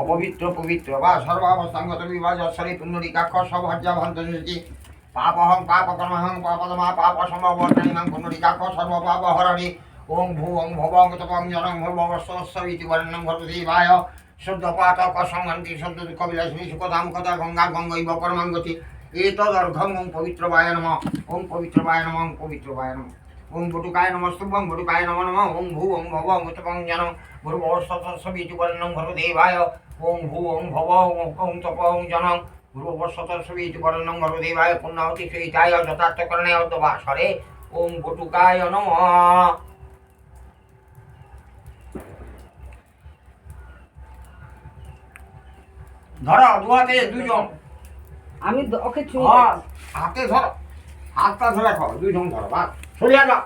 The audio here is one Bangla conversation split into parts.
অপবিত্র পবিত্র, বা সর্বাবস্থাঙ্গত বিভাজ অশ্বরী পুণ্যরিকাক্ষ সভজ্জা ভন্তী পাপহং পাপকর্মহং পাপদমা পাপ সম্ভবর্তনিমাং পুণ্যরিকাক্ষ সর্বপাপ হরণি। ওং ভূ, ওং ভবং তপং জনং ভূর্ভবস্বস্বীতি বর্ণং ভর্তদেবায় শুদ্ধ পাতক সংহন্তি শুদ্ধ দুঃখ বিলাসিনী কথা গঙ্গা গঙ্গৈব পরমাঙ্গতি। এতদর্ঘম ওং পবিত্রবায় নম। ওং পবিত্রবায় নম, ওং পবিত্রবায় নম। ওং বটুকায় নমস্তুভং বটুকায় নম নম ওং ভূ ওং ভব ওং তপং জনং ভূর্ভবস্বস্বীতি বর্ণং ভর্তদেবায় ওং ভূ ওং ভব ওং তপ ওং জনং ভূর্ভবস্বস্বীতি বর্ণং ভর্তদেবায় পুণ্যাহতি সহিতায় যথার্থকরণে অর্ধবাসরে। ওং বটুকায় নম। ধরো দুহাতে দুজন আমি ওকে হাতে ধরো। হাতটা ধরে রাখো দুইজন ধরো বা সরিয়া যাও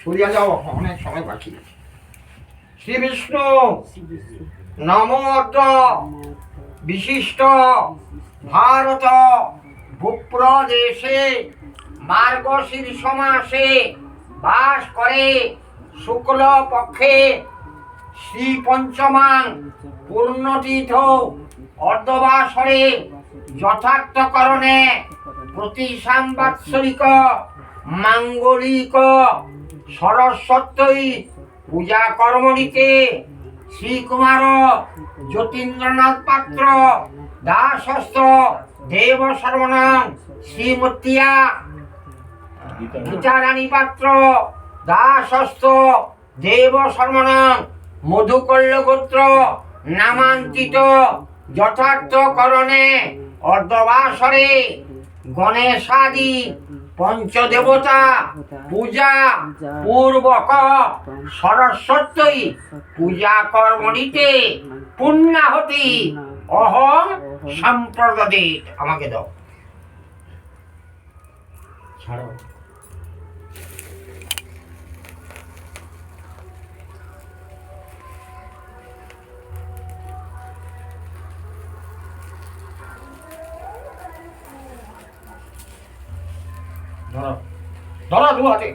সরিয়া যাও অনেক সময় বাকি। শ্রী বিষ্ণু বিশিষ্ট ভারত ভূপ্রদেশে মার্গশীর্ষ মাসে বাস করে শুক্ল পক্ষে শ্রী পঞ্চমাং পূর্ণতীর্থ অর্ধবাসরে যথার্থকরণে প্রতি সাম্বাৎসরিক মাঙ্গলিক সরস্বতী পূজা কর্মণীতে শ্রীকুমার যতীন্দ্রনাথ পাত্র দাসস্ত দেব সর্বনাম শ্রীমতিয়া গীতারানী পাত্র দাসস্ত দেব সর্বনাম মধুকল্য গোত্র নামাঙ্কিত যথার্থকরণে অর্ধবাসরে গণেশাদি পঞ্চদেবতা পূজা পূর্বক সরস্বতী পূজা কর্মণীতে পুণ্যাহতি অহম সম্প্রদায় আমাকে দাও। ছাড়ো। ধরো। ধরো দু হাতে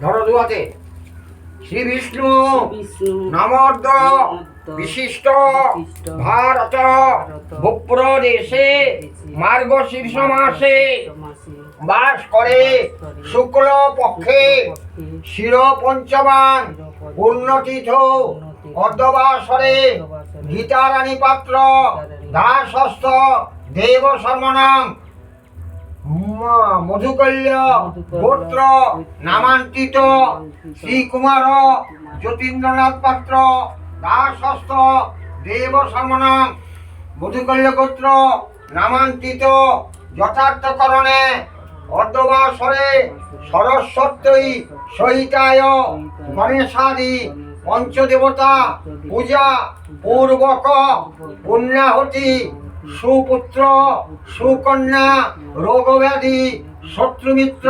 ধরো দু হাতে শ্রী বিষ্ণু নামর্দ বিশিষ্ট ভারত ভারত ভূপ্রদেশে মার্গশীর্ষ মাসে মাসে বাস করে শুক্ল পক্ষে শির পঞ্চমান উন্নতীর্থ অর্ধবাসরে গীতারানী পাত্র দাসস্থ দেব সর্বনাম। মধুকল্য গোত্র নামাঙ্কিত শ্রীকুমার যতীন্দ্রনাথ পাত্র দাসস্থ দেব সর্বনাম। মধুকল্য গোত্র নামাঙ্কিত যথার্থকরণে অর্ধবাসরে সরস্বতী সহিতায় গণেশাদি পঞ্চদেবতা পূজা পূর্বক পুণ্যাহতি, সুপুত্র, সুকন্যা, রোগব্যাধি, শত্রুমিত্র,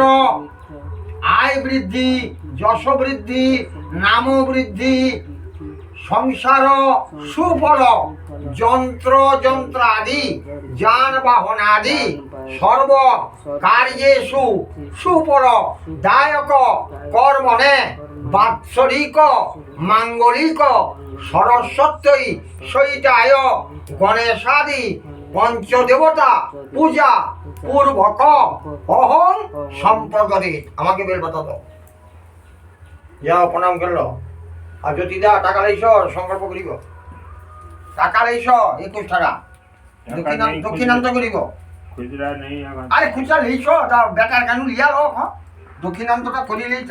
আয় বৃদ্ধি যশ বৃদ্ধি নাম বৃদ্ধি সংসার সুফল যন্ত্র যন্ত্র আদি যানবাহন আদি, সর্ব কার্যেষু সুফল দায়ক কর্মণে বাৎসরিক, মাঙ্গলিক সরস্বতী সহিতায় গণেশাদি, পঞ্চদেবতা, পূজা, পূর্বক, অহং সম্পর্কে আমাকে বের কথা দাও যাও প্রণাম করল। আর যদি দা টাকা লাইছ সংকল্প করিব। টাকা লাইছ একুশ টাকা। দক্ষিণান্ত- করিব। আরে খুচরা লিছ তা বেটার কেন? লিয়া লোক দক্ষিণান্তটা করিলেই